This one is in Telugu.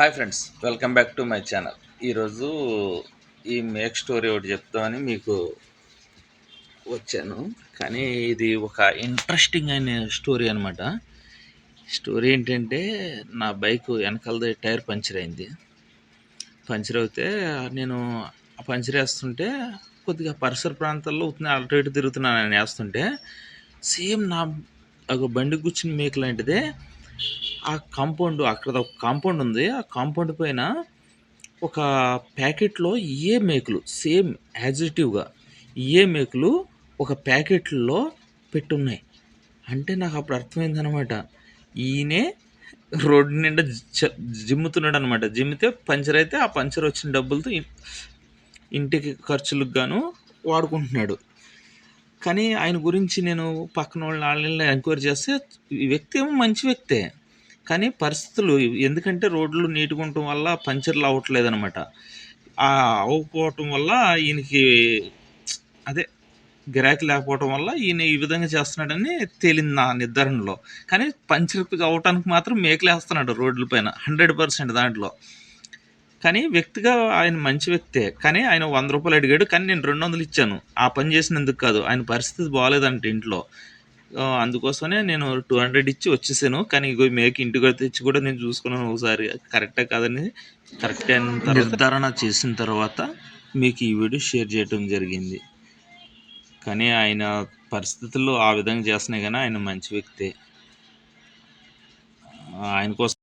Hi friends welcome back to my channel ఈరోజు ఈ మేక్ స్టోరీ ఒకటి చెప్తామని మీకు వచ్చాను. కానీ ఇది ఒక ఇంట్రెస్టింగ్ అయిన స్టోరీ అనమాట స్టోరీ ఏంటంటే నా బైక్ వెనకాలది టైర్ పంచర్ అయింది. పంచర్ అయితే నేను ఆ పంచర్ వేస్తుంటే కొద్దిగా పరిసర ప్రాంతాల్లో అటు ఇటు తిరుగుతున్నాను నేను వేస్తుంటే సేమ్ నా ఒక బండి కూర్చుని మేక లాంటిదే ఆ కాంపౌండ్ అక్కడ ఒక కాంపౌండ్ ఉంది. ఆ కాంపౌండ్ పైన ఒక ప్యాకెట్లో ఏ మేకులు సేమ్ యాజిటివ్గా ఏ మేకులు ఒక ప్యాకెట్లో పెట్టున్నాయి. అంటే నాకు అప్పుడు అర్థమైందనమాట. ఈయనే రోడ్డు నిండా జిమ్ముతున్నాడు అనమాట జిమ్మితే పంచర్ అయితే ఆ పంచర్ వచ్చిన డబ్బులతో ఇంటికి ఖర్చులకు గాను వాడుకుంటున్నాడు. కానీ ఆయన గురించి నేను పక్కన వాళ్ళని వాళ్ళని ఎంక్వైరీ చేస్తే ఈ వ్యక్తి ఏమో మంచి వ్యక్తే. కానీ పరిస్థితులు ఎందుకంటే రోడ్లు నీట్గా ఉండటం వల్ల పంచర్లు అవ్వట్లేదు అనమాట అవ్వకపోవటం వల్ల ఈయనకి అదే గిరాకీ లేకపోవటం వల్ల ఈయన ఈ విధంగా చేస్తున్నాడని తేలింది నా నిర్ధారణలో. కానీ పంచర్ అవ్వటానికి మాత్రం మేకలేస్తున్నాడు రోడ్ల పైన హండ్రెడ్ పర్సెంట్ దాంట్లో. కానీ వ్యక్తిగా ఆయన మంచి వ్యక్తే. కానీ ఆయన వంద రూపాయలు అడిగాడు కానీ నేను రెండు వందలు ఇచ్చాను. ఆ పని చేసినందుకు కాదు ఆయన పరిస్థితి బాగాలేదంట ఇంట్లో. అందుకోసమే నేను టూ హండ్రెడ్ ఇచ్చి వచ్చేసాను. కానీ ఇగో మేక ఇంటికి తెచ్చి కూడా నేను చూసుకున్నాను ఒకసారి. కరెక్టే కాదని కరెక్ట్ అయిన తర్వాత నిర్ధారణ చేసిన తర్వాత మీకు ఈ వీడియో షేర్ చేయడం జరిగింది. కానీ ఆయన పరిస్థితుల్లో ఆ విధంగా చేస్తున్నాయి కానీ ఆయన మంచి వ్యక్తే. ఆయన కోసం